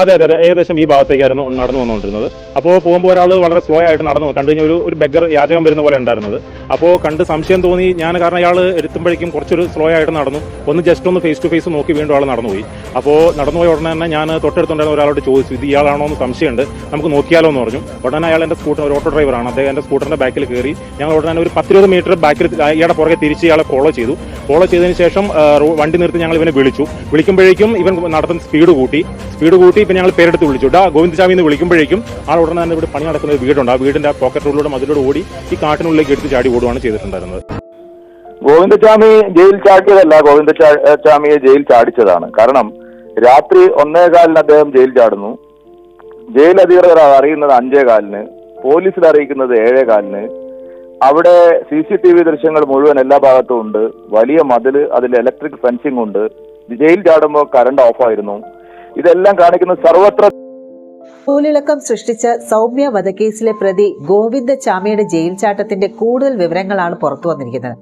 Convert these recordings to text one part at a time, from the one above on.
അതെ അതെ അതെ. ഏകദേശം ഈ ഭാഗത്തേക്കായിരുന്നു നടന്നു വന്നുകൊണ്ടിരുന്നത്. അപ്പോൾ പോകുമ്പോൾ ഒരാൾ വളരെ സ്ലോ ആയിട്ട് നടന്നു കണ്ടു കഴിഞ്ഞാൽ ഒരു ഒരു ബെഗർ യാചകം വരുന്ന പോലെ ഉണ്ടായിരുന്നത്. അപ്പോൾ കണ്ട് സംശയം തോന്നി ഞാൻ കാരണം അയാൾ എടുത്തുമ്പോഴേക്കും കുറച്ചൊരു സ്ലോ ആയിട്ട് നടന്നു. ഒന്ന് ജസ്റ്റ് ഒന്ന് ഫേസ് ടു ഫേസ് നോക്കി വീണ്ടും ആൾ നടന്നുപോയി. അപ്പോൾ നടന്നുപോയ ഉടനെ തന്നെ ഞാൻ തൊട്ടടുത്തുണ്ടായിരുന്ന ഒരാളോട് ചോദിച്ചു ഇത് ഇയാളാണോ എന്ന് സംശയമുണ്ട്. നമുക്ക് നോക്കിയാലോ എന്ന് പറഞ്ഞു. ഉടനെ അയാൾ എന്റെ സ്കൂട്ടർ ഒരു ഓട്ടോ ഡ്രൈവറാണ് അദ്ദേഹം എന്റെ സ്കൂട്ടറിന്റെ ബാക്കിൽ കയറി ഞങ്ങൾ ഉടനെ ഒരു പത്തിരുപത് മീറ്റർ ബാക്കിൽ ഇയാളെ പുറകെ തിരിച്ച് ഇയാളെ ഫോളോ ചെയ്തു. ഫോളോ ചെയ്തതിന് ശേഷം വണ്ടി നിർത്തി ഞങ്ങൾ ഇവനെ വിളിച്ചു. വിളിക്കുമ്പോഴേക്കും ഇവൻ നടത്തുന്ന സ്പീഡ് കൂട്ടി. സ്പീഡ് കൂട്ടി ഇപ്പം ഞങ്ങൾ പേരെടുത്ത് വിളിച്ചു. ഡാ ഗോവിന്ദസ്വാമി എന്ന് വിളിക്കുമ്പോഴേക്കും ആൾ ഉടനെ തന്നെ ഇവിടെ പണി നടക്കുന്ന ഒരു വീടുണ്ട്. ആ വീടിന്റെ ആ പോക്കറ്റ് റോഡിലൂടെ മതിലൂടെ ഓടി ഈ കാട്ടിനുള്ളിലേക്ക് എടുത്ത് ചാടി ഓടുകയാണ് ചെയ്തിട്ടുണ്ടായിരുന്നത്. ഗോവിന്ദസ്വാമി ജയിൽ ചാടിയതല്ല ഗോവിന്ദസ്വാമിയെ ജയിൽ ചാടിച്ചതാണ്. കാരണം രാത്രി ഒന്നേകാലിന് അദ്ദേഹം ജയിൽ ചാടുന്നു. ജയിൽ അധികൃതർ അറിയുന്നത് അഞ്ചേകാലിന് പോലീസിൽ അറിയിക്കുന്നത് ഏഴേകാലിന്. അവിടെ സി സി ടി വി ദൃശ്യങ്ങൾ മുഴുവൻ എല്ലാ ഭാഗത്തും ഉണ്ട്. വലിയ മതിൽ അതിൽ ഇലക്ട്രിക് ഫെൻസിംഗ് ഉണ്ട്. ജയിൽ ചാടുമ്പോൾ കറണ്ട് ഓഫായിരുന്നു ഇതെല്ലാം കാണിക്കുന്ന സർവത്ര നൂലിളക്കം സൃഷ്ടിച്ച സൗമ്യ വധക്കേസിലെ പ്രതി ഗോവിന്ദ ചാമിയുടെ ജയിൽ ചാട്ടത്തിന്റെ കൂടുതൽ വിവരങ്ങളാണ് പുറത്തു വന്നിരിക്കുന്നത്.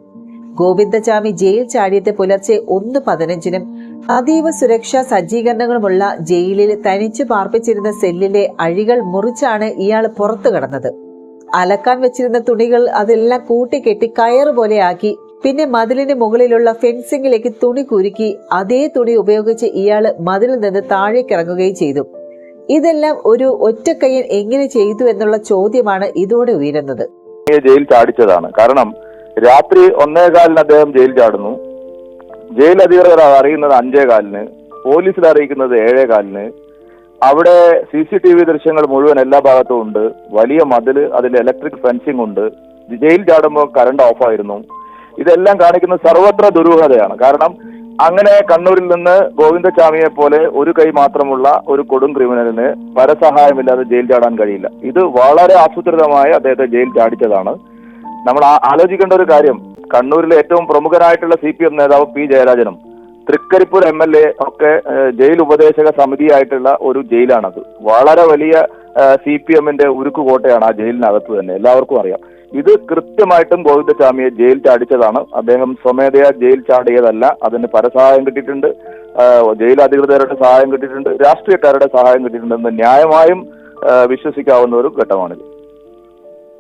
ഗോവിന്ദചാമി ജയിൽ ചാടിയത്തെ പുലർച്ചെ ഒന്ന് പതിനഞ്ചിനും അതീവ സുരക്ഷാ സജ്ജീകരണങ്ങളുമുള്ള ജയിലിൽ തനിച്ചു പാർപ്പിച്ചിരുന്ന സെല്ലിലെ അഴികൾ മുറിച്ചാണ് ഇയാൾ പുറത്തു കടന്നത്. അലക്കാൻ വെച്ചിരുന്ന തുണികൾ അതെല്ലാം കൂട്ടിക്കെട്ടി കയറ് പോലെയാക്കി പിന്നെ മതിലിന് മുകളിലുള്ള ഫെൻസിംഗിലേക്ക് തുണി കുരുക്കി അതേ തുണി ഉപയോഗിച്ച് ഇയാൾ മതിലിൽ നിന്ന് താഴേക്കിറങ്ങുകയും ചെയ്തു. ഇതെല്ലാം ഒരു ഒറ്റക്കയ്യൻ എങ്ങനെ ചെയ്തു എന്നുള്ള ചോദ്യമാണ് ഇതോടെ ഉയരുന്നത്. ജയിൽ ചാടിച്ചതാണ്. കാരണം രാത്രി ഒന്നേകാലിന് അദ്ദേഹം ജയിൽ ചാടുന്നു. ജയിൽ അധികൃതർ അറിയുന്നത് അഞ്ചേ കാലിന് പോലീസിൽ അറിയിക്കുന്നത് ഏഴേ കാലിന്. അവിടെ സി സി ടി വി ദൃശ്യങ്ങൾ മുഴുവൻ എല്ലാ ഭാഗത്തും ഉണ്ട്. വലിയ മതിൽ അതിൽ ഇലക്ട്രിക് ഫെൻസിംഗ് ഉണ്ട്. ജയിൽ ചാടുമ്പോൾ കറണ്ട് ഓഫായിരുന്നു ഇതെല്ലാം കാണിക്കുന്ന സർവത്ര ദുരൂഹതയാണ്. കാരണം അങ്ങനെ കണ്ണൂരിൽ നിന്ന് ഗോവിന്ദസ്വാമിയെ പോലെ ഒരു കൈ മാത്രമുള്ള ഒരു കൊടും ക്രിമിനലിന് പരസഹായമില്ലാതെ ജയിൽ ചാടാൻ കഴിയില്ല. ഇത് വളരെ ആസൂത്രിതമായി അദ്ദേഹത്തെ ജയിൽ ചാടിച്ചതാണ്. നമ്മൾ ആലോചിക്കേണ്ട ഒരു കാര്യം കണ്ണൂരിലെ ഏറ്റവും പ്രമുഖരായിട്ടുള്ള സി പി എം നേതാവ് പി ജയരാജനും തൃക്കരിപ്പൂർ എം എൽ എ ഒക്കെ ജയിൽ ഉപദേശക സമിതിയായിട്ടുള്ള ഒരു ജയിലാണത്. വളരെ വലിയ സി പി എമ്മിന്റെ ഉരുക്കുകോട്ടയാണ് ആ ജയിലിനകത്ത് തന്നെ. എല്ലാവർക്കും അറിയാം. ഇത് കൃത്യമായിട്ടും ഗോവിന്ദസ്വാമിയെ ജയിൽ ചാടിച്ചതാണ്. അദ്ദേഹം സ്വമേധയാ ജയിൽ ചാടിയതല്ല. അതിന് പരസഹായം കിട്ടിയിട്ടുണ്ട്. ജയിൽ അധികൃതരുടെ സഹായം കിട്ടിയിട്ടുണ്ട്. രാഷ്ട്രീയക്കാരുടെ സഹായം കിട്ടിയിട്ടുണ്ടെന്ന് ന്യായമായും വിശ്വസിക്കാവുന്ന ഒരു ഘട്ടമാണിത്.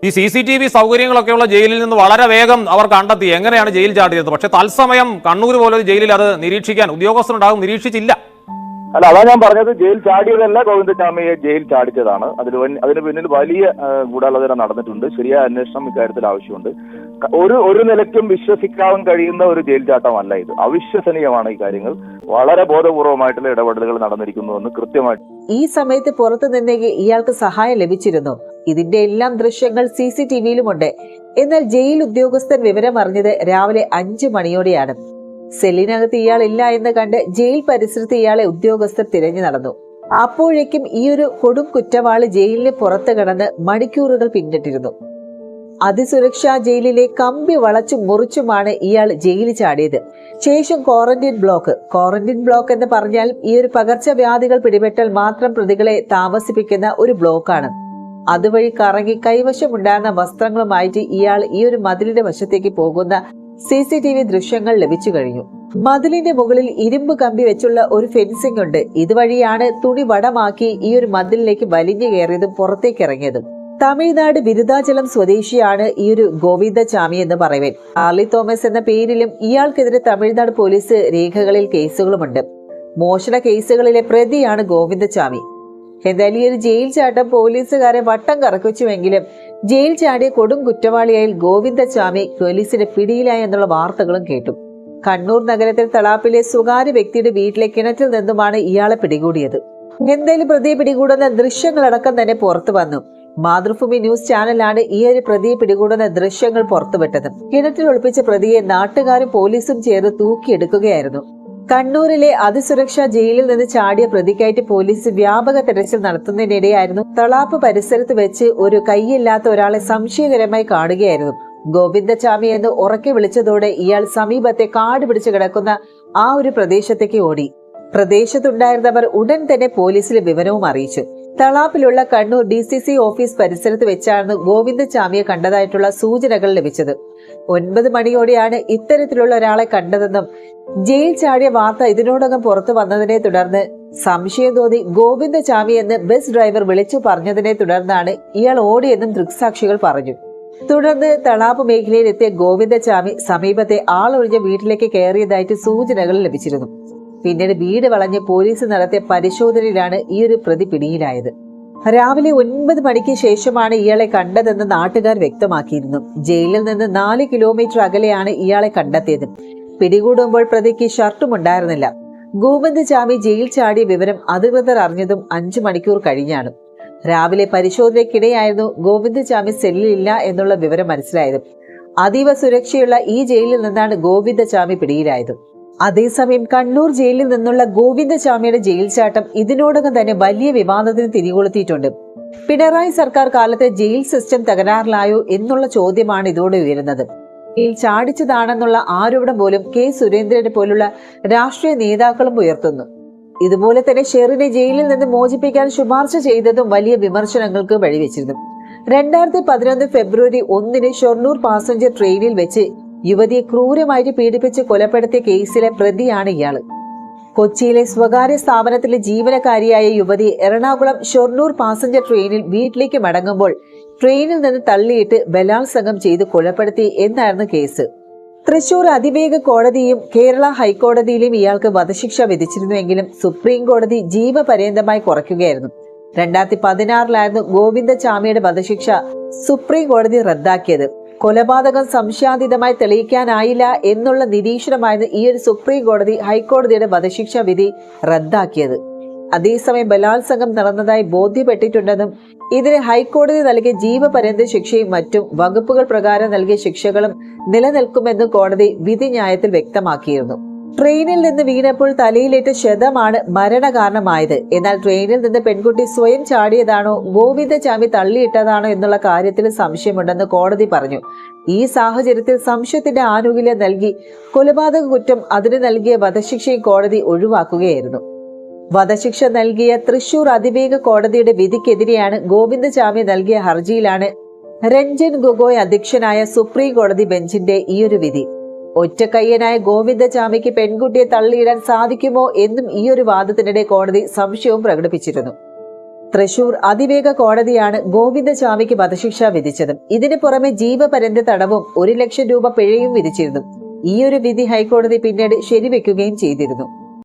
ഈ സി സി ടി വി സൗകര്യങ്ങളൊക്കെയുള്ള ജയിലിൽ നിന്ന് വളരെ വേഗം അവർ കണ്ടെത്തി. എങ്ങനെയാണ് ജയിൽ ചാടിയത്? പക്ഷെ തത്സമയം കണ്ണൂർ പോലൊരു ജയിലിൽ അത് നിരീക്ഷിക്കാൻ ഉദ്യോഗസ്ഥരുണ്ടാകും നിരീക്ഷിച്ചില്ല. അല്ല അതാ ഞാൻ പറഞ്ഞത്. ജയിൽ ചാടിയതല്ല ഗോവിന്ദസ്വാമിയെ ജയിൽ ചാടിച്ചതാണ്. അതിന് അതിന് പിന്നിൽ വലിയ ഗൂഢാലോചന നടന്നിട്ടുണ്ട്. ശരിയായ അന്വേഷണം ഇക്കാര്യത്തിൽ ആവശ്യമുണ്ട്. ഒരു ഒരു നിലയ്ക്കും വിശ്വസിക്കാൻ കഴിയുന്ന ഒരു ജയിൽ ചാട്ടമല്ല ഇത്. അവിശ്വസനീയമാണ് ഈ കാര്യങ്ങൾ. വളരെ ബോധപൂർവമായിട്ടുള്ള ഇടപെടലുകൾ നടന്നിരിക്കുന്നുവെന്ന് കൃത്യമായിട്ട് ഈ സമയത്ത് പുറത്തു നിന്നെങ്കിൽ ഇയാൾക്ക് സഹായം ലഭിച്ചിരുന്നു. ഇതിന്റെ എല്ലാം ദൃശ്യങ്ങൾ സി സി ടി വിയിലുമുണ്ട്. എന്നാൽ ജയിൽ ഉദ്യോഗസ്ഥൻ വിവരം അറിഞ്ഞത് രാവിലെ അഞ്ചു മണിയോടെയാണ്. സെല്ലിനകത്ത് ഇയാൾ ഇല്ല എന്ന് കണ്ട് ജയിൽ പരിസരത്ത് ഇയാളെ ഉദ്യോഗസ്ഥർ തിരഞ്ഞു നടന്നു. അപ്പോഴേക്കും ഈ ഒരു കൊടും കുറ്റവാളി ജയിലിന് പുറത്ത് കടന്ന് മണിക്കൂറുകൾ പിന്നിട്ടിരുന്നു. അതിസുരക്ഷാ ജയിലിലെ കമ്പി വളച്ചും മുറിച്ചുമാണ് ഇയാൾ ജയിലിൽ ചാടിയത്. ശേഷം ക്വാറന്റൈൻ ബ്ലോക്ക് ക്വാറന്റൈൻ ബ്ലോക്ക് എന്ന് പറഞ്ഞാൽ ഈ ഒരു പകർച്ചവ്യാധികൾ പിടിപെട്ടാൽ മാത്രം പ്രതികളെ താമസിപ്പിക്കുന്ന ഒരു ബ്ലോക്കാണ്. അതുവഴി കറങ്ങി കൈവശമുണ്ടായിരുന്ന വസ്ത്രങ്ങളുമായിട്ട് ഇയാൾ ഈ ഒരു മതിലിന്റെ വശത്തേക്ക് പോകുന്ന സി സി ടി വി ദൃശ്യങ്ങൾ ലഭിച്ചു കഴിഞ്ഞു. മതിലിന്റെ മുകളിൽ ഇരുമ്പ് കമ്പി വെച്ചുള്ള ഒരു ഫെൻസിംഗ് ഉണ്ട്. ഇതുവഴിയാണ് തുണി വടമാക്കി ഈ ഒരു മതിലിലേക്ക് വലിഞ്ഞു കയറിയതും പുറത്തേക്ക് ഇറങ്ങിയതും. തമിഴ്നാട് ബിരുദാചലം സ്വദേശിയാണ് ഈ ഒരു ഗോവിന്ദചാമി എന്ന് പറയുവാൻ. ആർലി തോമസ് എന്ന പേരിലും ഇയാൾക്കെതിരെ തമിഴ്നാട് പോലീസ് രേഖകളിൽ കേസുകളുമുണ്ട്. മോഷണ കേസുകളിലെ പ്രതിയാണ് ഗോവിന്ദചാമി എന്തായാലും ഈ ഒരു ജയിൽ ചാട്ടം പോലീസുകാരെ വട്ടം കറക്കിച്ചുവെങ്കിലും ജയിൽ ചാടിയ കൊടും കുറ്റവാളിയായി ഗോവിന്ദസ്വാമി പോലീസിന്റെ പിടിയിലായി എന്നുള്ള വാർത്തകളും കേട്ടു. കണ്ണൂർ നഗരത്തിൽ തളാപ്പിലെ സ്വകാര്യ വ്യക്തിയുടെ വീട്ടിലെ കിണറ്റിൽ നിന്നുമാണ് ഇയാളെ പിടികൂടിയത്. എന്തായാലും പ്രതിയെ പിടികൂടുന്ന ദൃശ്യങ്ങളടക്കം തന്നെ പുറത്തു വന്നു. മാതൃഭൂമി ന്യൂസ് ചാനലാണ് ഈ ഒരു പ്രതിയെ പിടികൂടുന്ന ദൃശ്യങ്ങൾ പുറത്തുവിട്ടത്. കിണറ്റിൽ ഒളിപ്പിച്ച പ്രതിയെ നാട്ടുകാരും പോലീസും ചേർന്ന് തൂക്കിയെടുക്കുകയായിരുന്നു. കണ്ണൂരിലെ അതിസുരക്ഷാ ജയിലിൽ നിന്ന് ചാടിയ പ്രതിക്കായിട്ട് പോലീസ് വ്യാപക തെരച്ചിൽ നടത്തുന്നതിനിടെയായിരുന്നു തളാപ്പ് പരിസരത്ത് വെച്ച് ഒരു കൈയില്ലാത്ത ഒരാളെ സംശയകരമായി കാണുകയായിരുന്നു. ഗോവിന്ദചാമി എന്ന് ഉറക്കെ വിളിച്ചതോടെ ഇയാൾ സമീപത്തെ കാട് പിടിച്ചു കിടക്കുന്ന ആ ഒരു പ്രദേശത്തേക്ക് ഓടി. പ്രദേശത്തുണ്ടായിരുന്നവർ ഉടൻ തന്നെ പോലീസിൽ വിവരവും അറിയിച്ചു. തളാപ്പിലുള്ള Kannur D C C office പരിസരത്ത് വെച്ചാണ് ഗോവിന്ദചാമിയെ കണ്ടതായിട്ടുള്ള സൂചനകൾ ലഭിച്ചത്. ഒൻപത് മണിയോടെയാണ് ഇത്തരത്തിലുള്ള ഒരാളെ കണ്ടതെന്നും ജയിൽ ചാടിയ വാർത്ത ഇതിനോടകം പുറത്തു വന്നതിനെ തുടർന്ന് സംശയം തോന്നി ഗോവിന്ദചാമി എന്ന് ബസ് ഡ്രൈവർ വിളിച്ചു പറഞ്ഞതിനെ തുടർന്നാണ് ഇയാൾ ഓടിയെന്നും ദൃക്സാക്ഷികൾ പറഞ്ഞു. തുടർന്ന് തളാപ്പ് മേഖലയിലെത്തിയ ഗോവിന്ദചാമി സമീപത്തെ ആളൊഴിഞ്ഞ വീട്ടിലേക്ക് കയറിയതായിട്ട് സൂചനകൾ ലഭിച്ചിരുന്നു. പിന്നീട് വീട് വളഞ്ഞ് പോലീസ് നടത്തിയ പരിശോധനയിലാണ് ഈ ഒരു പ്രതി പിടിയിലായത്. രാവിലെ ഒൻപത് മണിക്ക് ശേഷമാണ് ഇയാളെ കണ്ടതെന്ന് നാട്ടുകാർ വ്യക്തമാക്കിയിരുന്നു. ജയിലിൽ നിന്ന് നാല് കിലോമീറ്റർ അകലെയാണ് ഇയാളെ കണ്ടെത്തിയത്. പിടികൂടുമ്പോൾ പ്രതിക്ക് ഷർട്ടും ഉണ്ടായിരുന്നില്ല. ഗോവിന്ദചാമി ജയിൽ ചാടിയ വിവരം അധികൃതർ അറിഞ്ഞതും അഞ്ചു മണിക്കൂർ കഴിഞ്ഞാണ്. രാവിലെ പരിശോധനയ്ക്കിടെയായിരുന്നു ഗോവിന്ദചാമി സെല്ലിലില്ല എന്നുള്ള വിവരം മനസ്സിലായത്. അതീവ സുരക്ഷയുള്ള ഈ ജയിലിൽ നിന്നാണ് ഗോവിന്ദചാമി പിടിയിലായത്. അതേസമയം കണ്ണൂർ ജയിലിൽ നിന്നുള്ള ഗോവിന്ദചാമിയുടെ ജയിൽ ചാട്ടം ഇതിനോടകം തന്നെ വലിയ വിവാദത്തിന് തിരികൊളുത്തിയിട്ടുണ്ട്. പിണറായി സർക്കാർ കാലത്തെ ജയിൽ സിസ്റ്റം തകരാറിലായോ എന്നുള്ള ചോദ്യമാണ് ഇതോടെ ഉയരുന്നത്. ജയിൽ ചാടിച്ചതാണെന്നുള്ള ആരോപണം പോലും കെ സുരേന്ദ്രനെ പോലുള്ള രാഷ്ട്രീയ നേതാക്കളും ഉയർത്തുന്നു. ഇതുപോലെ തന്നെ ഷെറിനെ ജയിലിൽ നിന്ന് മോചിപ്പിക്കാൻ ശുപാർശ ചെയ്തതും വലിയ വിമർശനങ്ങൾക്ക് വഴിവെച്ചിരുന്നു. രണ്ടായിരത്തി പതിനൊന്ന് ഫെബ്രുവരി ഒന്നിന് ഷൊർണൂർ പാസഞ്ചർ ട്രെയിനിൽ വെച്ച് യുവതിയെ ക്രൂരമായിട്ട് പീഡിപ്പിച്ച് കൊലപ്പെടുത്തിയ കേസിലെ പ്രതിയാണ് ഇയാൾ കൊച്ചിയിലെ സ്വകാര്യ സ്ഥാപനത്തിലെ ജീവനക്കാരിയായ യുവതി എറണാകുളം ഷൊർണൂർ പാസഞ്ചർ ട്രെയിനിൽ വീട്ടിലേക്ക് മടങ്ങുമ്പോൾ ട്രെയിനിൽ നിന്ന് തള്ളിയിട്ട് ബലാത്സംഗം ചെയ്ത് കൊലപ്പെടുത്തി എന്നായിരുന്നു കേസ്. തൃശൂർ അതിവേഗ കോടതിയും കേരള ഹൈക്കോടതിയിലും ഇയാൾക്ക് വധശിക്ഷ വിധിച്ചിരുന്നുവെങ്കിലും സുപ്രീം കോടതി ജീവപര്യന്തമായി കുറയ്ക്കുകയായിരുന്നു. രണ്ടായിരത്തി പതിനാറിലായിരുന്നു ഗോവിന്ദചാമിയുടെ വധശിക്ഷ സുപ്രീം കോടതി റദ്ദാക്കിയത്. കൊലപാതകം സംശയാതീതമായി തെളിയിക്കാനായില്ല എന്നുള്ള നിരീക്ഷണമായിരുന്നു ഈ ഒരു സുപ്രീം കോടതി ഹൈക്കോടതിയുടെ വധശിക്ഷ വിധി റദ്ദാക്കിയത്. അതേസമയം ബലാത്സംഗം നടന്നതായി ബോധ്യപ്പെട്ടിട്ടുണ്ടെന്നും ഇതിന് ഹൈക്കോടതി നൽകിയ ജീവപര്യന്ത ശിക്ഷയും മറ്റും വകുപ്പുകൾ പ്രകാരം നൽകിയ ശിക്ഷകളും നിലനിൽക്കുമെന്നും കോടതി വിധിന്യായത്തിൽ വ്യക്തമാക്കിയിരുന്നു. ട്രെയിനിൽ നിന്ന് വീണപ്പോൾ തലയിലേറ്റ ക്ഷതമാണ് മരണകാരണമായത്. എന്നാൽ ട്രെയിനിൽ നിന്ന് പെൺകുട്ടി സ്വയം ചാടിയതാണോ ഗോവിന്ദ ചാമി തള്ളിയിട്ടതാണോ എന്നുള്ള കാര്യത്തിൽ സംശയമുണ്ടെന്ന് കോടതി പറഞ്ഞു. ഈ സാഹചര്യത്തിൽ സംശയത്തിന്റെ ആനുകൂല്യം നൽകി കൊലപാതക കുറ്റം അതിന് നൽകിയ വധശിക്ഷയും കോടതി ഒഴിവാക്കുകയായിരുന്നു. വധശിക്ഷ നൽകിയ തൃശൂർ അതിവേഗ കോടതിയുടെ വിധിക്കെതിരെയാണ് ഗോവിന്ദചാമി നൽകിയ ഹർജിയിലാണ് രഞ്ജൻ ഗൊഗോയ് അധ്യക്ഷനായ സുപ്രീം കോടതി ബെഞ്ചിന്റെ ഈയൊരു വിധി. ഒറ്റക്കയ്യനായ ഗോവിന്ദചാമിക്ക് പെൺകുട്ടിയെ തള്ളിയിടാൻ സാധിക്കുമോ എന്നും ഈ ഒരു വാദത്തിനിടെ കോടതി സംശയവും പ്രകടിപ്പിച്ചിരുന്നു. തൃശൂർ അതിവേഗ കോടതിയാണ് ഗോവിന്ദചാമിക്ക് വധശിക്ഷ വിധിച്ചത്. ഇതിനു പുറമെ ജീവപര്യന്ത തടവും ഒരു ലക്ഷം രൂപ പിഴയും വിധിച്ചിരുന്നു. ഈയൊരു വിധി ഹൈക്കോടതി പിന്നീട് ശരിവെക്കുകയും ചെയ്തിരുന്നു.